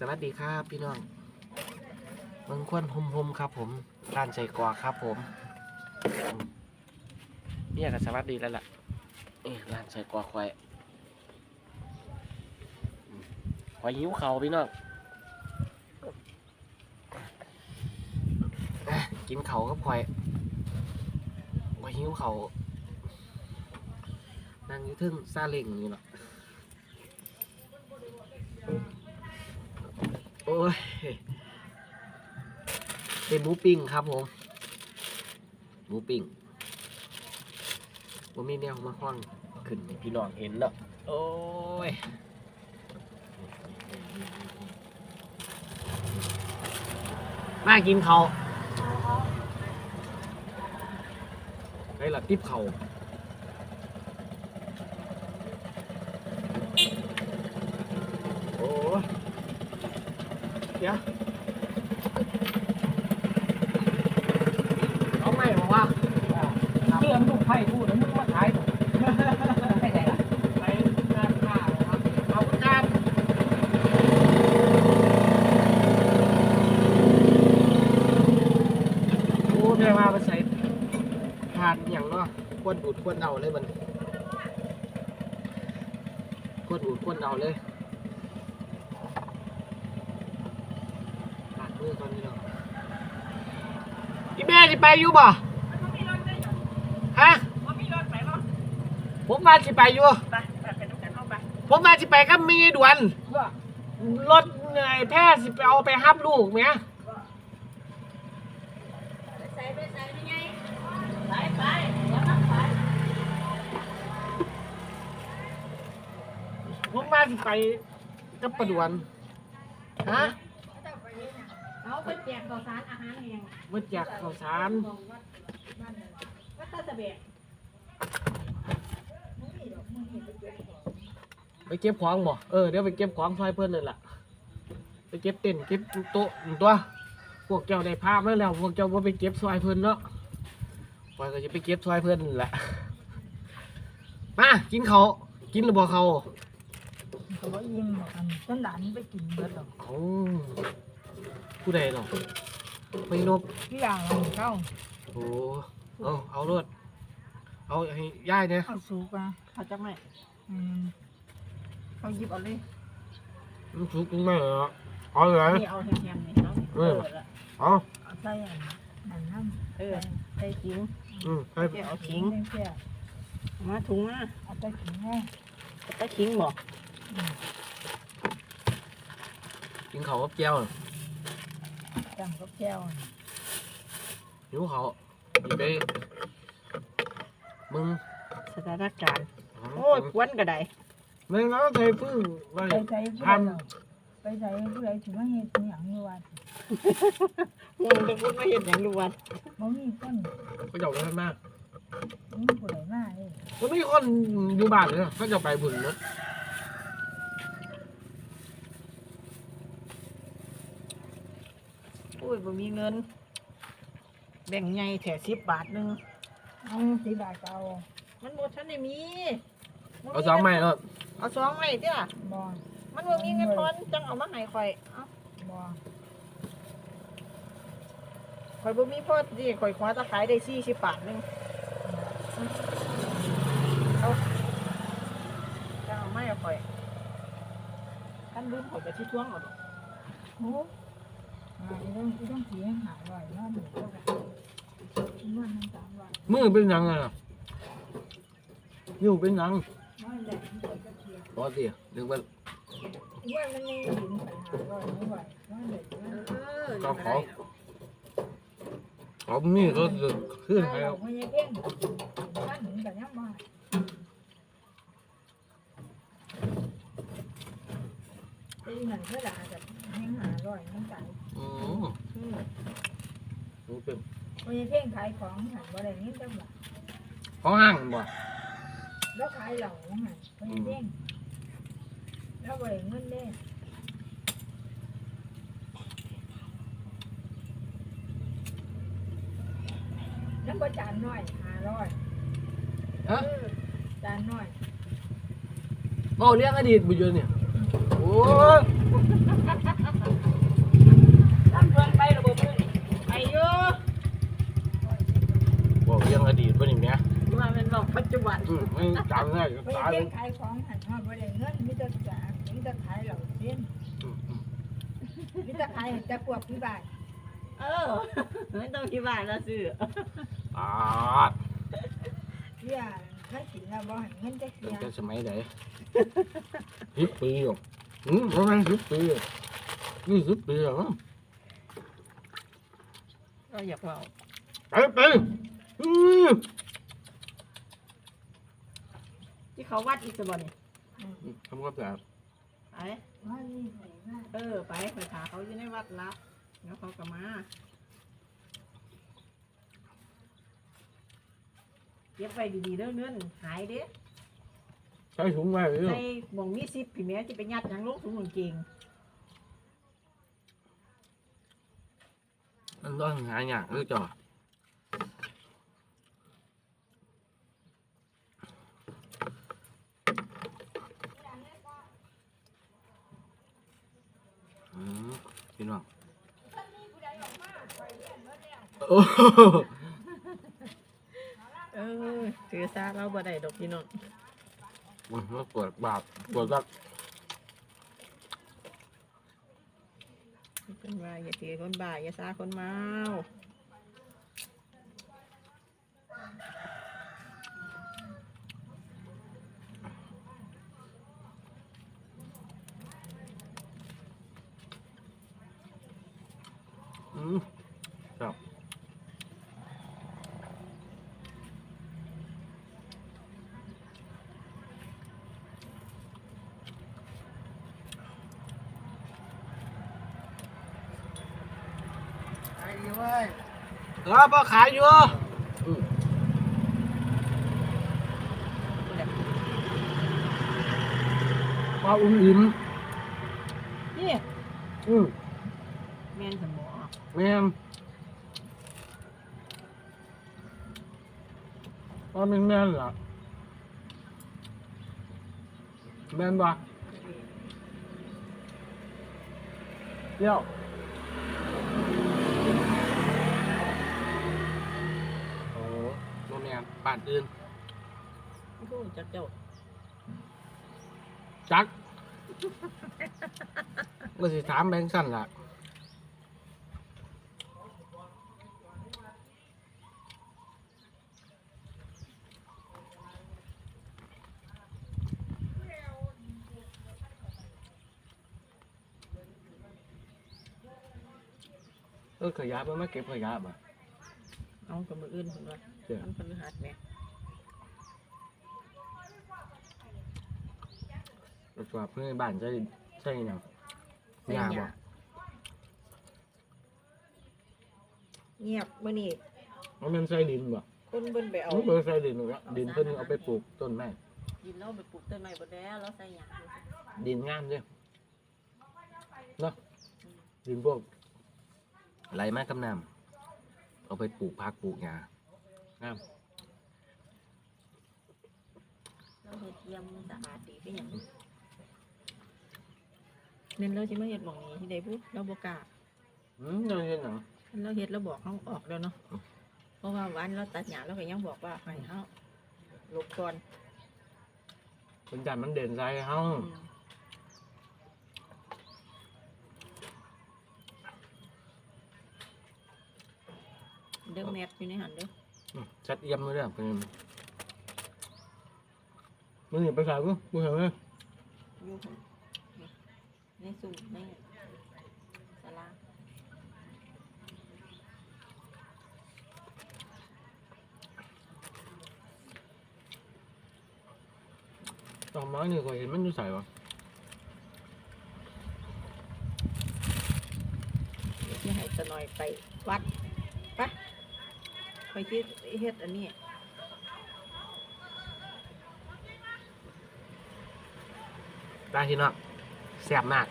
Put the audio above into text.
สวัสดีครับพี่น้องเมืองควนหมหมๆครับ ผมร้านใจกว่าครับ ผมเนี่ยก็สวัสดีแล้วล่ะนี่ร้านใจกว่าควายควายหิวเขาพี่น้องกินเขาวกับควายควายหิวเขานั่งยู่ทึ่งซาเล้งอยู่เนาะ โอ้ยเป็นหมูปิ้งครับผมหมูปิ้งผมมีแนวมาห้องขึ้นให้พี่น้องเห็นแล้วโอ้ยมากินเขาวไอ้ละติบเขาวโอ้ย เดี๋ยวเอาไม่บอกว่าเรื่องลูกไผ่พูดแล้วมึงมาขายไม่ได้ล่ะไปการข่าวครับเอาการโอ้แม่ว่าไปใส่ทานอย่างเนาะควรดูดควรเอาเลยมันควรดูดควรเอาเลยปาดมือก่อนนี่เนาะ พี่แม่จะไปอยู่บ่ฮะผมมาสิไปอยู่ ผมมาสิไปกับมีด่วนรถไงแพทย์สิไปเอาไปห้ามลูกเมียใส่ไปใส่ยังไงไปไปเดี๋ยวรับไปผมมาสิไปกับประดวน ฮะ เขาไปแจกต่อสารอาหารแห้งมาจากข้าวสารของวัดบ้านวัดตาสะเบะไปเก็บของบ่เออเดี๋ยวไปเก็บของซอยเพื่อนนั่นแหละไปเก็บเต็นท์เก็บโต๊ะตัว พวกเจ้าได้ภาพมาแล้วพวกเจ้าว่าไปเก็บซอยเพื่อนเนาะปอยก็จะไปเก็บซอยเพื่อนนั่นแหละมากินเขาวกินหรือบ่เขาวเขาบอกยิ้มบอกกันต้นหลานไปกินเบิดหรอกเอา ผู้ใดเนาะไปนบที่อย่างเราเข้าโอ้เอาเอารถเอาให้ย่ายเนี่ยเข้าสูกอะเขาจะไม่อืมเขาหยิบเอาเลยมันสุกจริงไหมเหรอเอาเลย นี่เอาแฮมๆนี่เนาะเออเอาเอาใส่อันนั้นน้ำเออใส่ขิงอืมให้เอาขิงแค่มาถุงมาเอาใส่ขิงแม่ใส่ขิงบอกกินเขาวกับแก้ว จำกับแก้วหิวเขาวกินไปมึงสถานการณ์โอ้ยควนกระไดมึงแล้วใส่พึ่งไว้ไปใส่ผู้ทใดไปใส่ผู้ใดถือว่าเฮ็ดอหย่างอยู่วัดงงจะพูดมาเห็นอย่างดูวันบ่มีคนำก็จะไปมากบ่มีผู้ใดมาเลยมันไม่มีคนอยู่บ้านเลยก็จะไปบุญรถ อ้ยบ่มีเงิน แบ่งไงแถสิบบาทหนึงเอาสีบาทเก่ามันบ่ทันได้มีเอาสองไม้แล้วเอาสองไม้เด้อบ่ มันบ่มีเงินทอนจังเอามาให้ข่อยเอาบ่ข่อยบ่มีพอดีข่อยขอตะขายได้40บาทหนึงเอาจังเอามาให้ข่อยคันลืมข่อยก็สิทวงเอาดอก โอ้ อ่าอีต้องอีต้องสีให้หาร้อยเนาะหนึ่งเท่ากันมันมันสามร้อยมือเป็นหยังไงล่ะอยู่เป็นหยังน้อยแหละมันเกิดกระเทียมรอสิดึงไปว่ามันยังถึงหาร้อยไม่ไหวน้อยแหละน้อยเออก็ขอขอมีก็จะขึ้นให้เอาไม่ยังเก่งบ้านหนึ่งแต่ยังมาตีหนึ่งเท่าไหร่แบบยังหาร้อยมันตายอืมอืม รู้เป็นไม่ยังเก่งขายของหันว่าอะไรนี้จังหวะของห้างบ่แล้วขายเหล่าหันไม่ยังเก่งแล้วอะไรเงินเด้น้ำประจานน้อยหาร้อยฮะจานน้อยเมาเลี้ยงอดีตบุญเนี่ย บอกเรื่องอดีตเป็นอย่างเนี้ยมาเป็นบอกปัจจุบันไม่จำได้ตายเลได้ยขายของหันทอดบ่ได้เงินมิตรจ่ามิจะขายเหล่าเส้นมอืมมิตรขายจะปวกพี่บายเออไม่ต้องกี่บ่าแล้วสื่ออ่าเพี่ยถ้ากินเราวบ่ให้เงินจะเสีตั้งยแต่สมัยไหนสิบปีหรออืมประมาณสิบปีนี่สิบปีหรอ งเราอยากเมาไปไปอืมที่เขาวัดอีกสบอนี่ทำก็แบบไปว่านี่ไหนว่าเออไปไปหาเขาอยู่ในวัดละแล้วเขาก็มาเก็บไปดีๆเด้อเงินหายเด้ใช้ถุงไว้เลยในหมองมีซิปพี่แม่ที่ไปยัดหยังลูกถุงกางเกง มันต้องหาอย่างหรือจ่ออืมพี่น้องโอ้โหเออถือซาเราบ่ได้ดอกพี่น้องมันก็ปวดบาปปวดรัก เป็นว่าอย่าถือคนบ่ายอย่าซาคนเมาอืม ขายดีเว้ยเออพอขายอยู่อืมปลาอุ้มอิ่มนี่อืมแม่นสมอแม่นว่าแม่นแม่นล่ะแม่นปะเดี๋ยวโอ้โนแม่นป่านอื่นพูดจักเจ้าจักก็สิถามแบงค์สั้นล่ะเออขยะมันมาเก็บขยะบ่ เอากับมืออื่นคนว่าเจ้ามันพฤหัสแม่รถจอดเพื่อนบ้านใช่ใช่ยังใส่ยากหบ่ยาเงียบมื้อนี้มันเป็นใส่ดินบ่คนเบิ่นไปเอามันเป็นใส่ดินเนาะดินเพิ่นเอาไปปลูกต้นไม้ ดินเราไปปลูกต้นไม้บ่แล้วเราใส่หยาดินงามเด้อเนาะดินพวกไหลมากำน้ำ เอาไปปลูกผักปลูกหญ้างามเราเฮ็ดเยี่ยมสะอาดดีคือหยังเน้นเราสิมาเฮ็ดหม่องนี้ที่ใดพุเราบ่กล้าอืมเราเห็นหนังคันเราเฮ็ดเราบอกเขาออกแล้วเนาะอืมเพราะว่าวันเราตัดหญ้าเราก็ยังบอกว่าให้เฮาหลบก่อนคนจันทร์มันเด่นใจเฮาอืม เด้อแมทอยู่ในหันเด้ออืมชัดเอี่ยมเลยเด้อเพิ่นมึงนี่ไปใส่กูกูเห็นเลยอยู่หั่นนี่ในซุ้มในศาลาตอนน้อยนี่ก็เห็นมันอยู่ใส่บ่เดี๋ยวสิให้ตะหน่อยไปวัดไไปที่เฮ็ดอันนี้ได้ที่เนาะแซ่บมาก